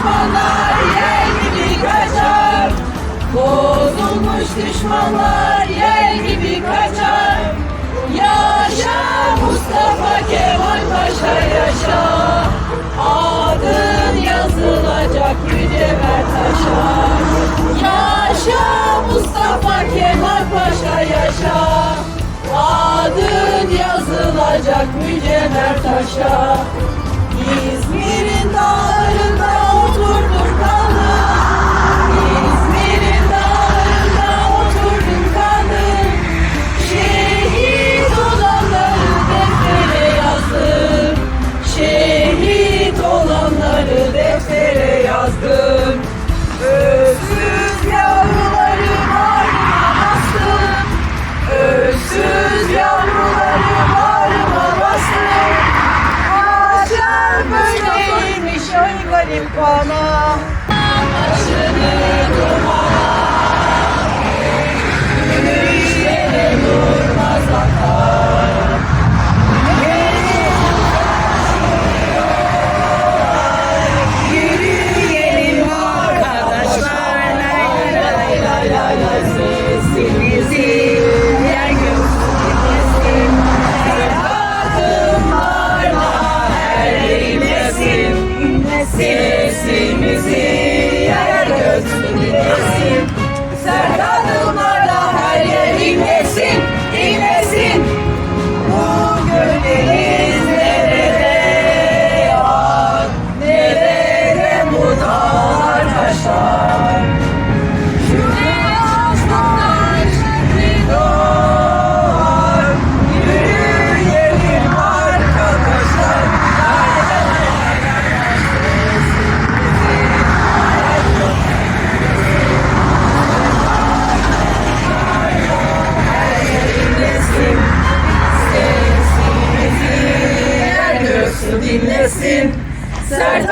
düşmanlar yel gibi kaçar. Bozulmuş düşmanlar yel gibi kaçar. Yaşa Mustafa Kemal Paşa yaşa. Adın yazılacak mücevher taşa Yaşa Mustafa Kemal Paşa yaşa. Adın yazılacak mücevher taşa Biz Пана. Ми Palestine. Sir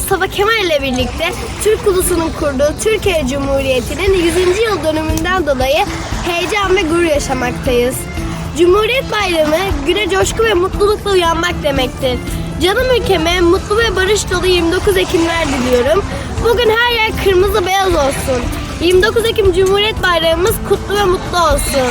Mustafa Kemal ile birlikte Türk ulusunun kurduğu Türkiye Cumhuriyeti'nin 100. yıl dönümünden dolayı heyecan ve gurur yaşamaktayız. Cumhuriyet Bayramı güne coşku ve mutlulukla uyanmak demektir. Canım ülkeme mutlu ve barış dolu 29 Ekimler diliyorum. Bugün her yer kırmızı beyaz olsun. 29 Ekim Cumhuriyet Bayramımız kutlu ve mutlu olsun.